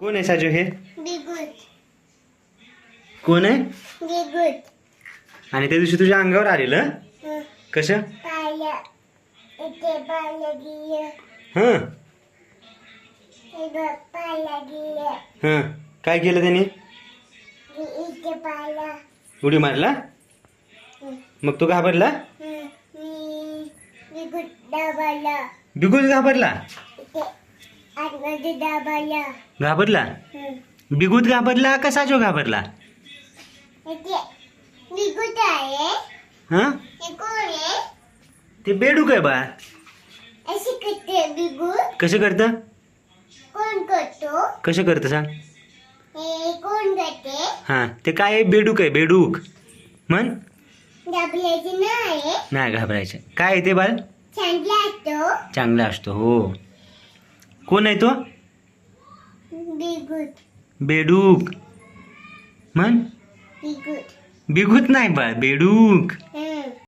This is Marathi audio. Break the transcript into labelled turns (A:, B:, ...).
A: कोण आहे साजू हे? कोण आहे? आणि त्या दिवशी तुझ्या अंगावर आलेलं?
B: हं.
A: कसं? हां. हां. काय केलं त्याने? उडी मारला. मग तो घाबरला? बिगुत घाबरला? घाबरला. बिगुत घाबरला का साजो घाबरला? हां?
B: हे
A: ते बेडूक आहे बा. कसं करतं?
B: कोण करतो?
A: कसं करतं सांग?
B: हे कोण करते?
A: हां ते काय? बेडूक आहे बेडूक. म्हण.
B: नाही.
A: घाबरायचं. काय आहे ते बाल
B: चांगला असतो.
A: चांगला असतो हो. कोण आहे तो? बेडूक. म्हण? बिगूत नाही बा बेडूक.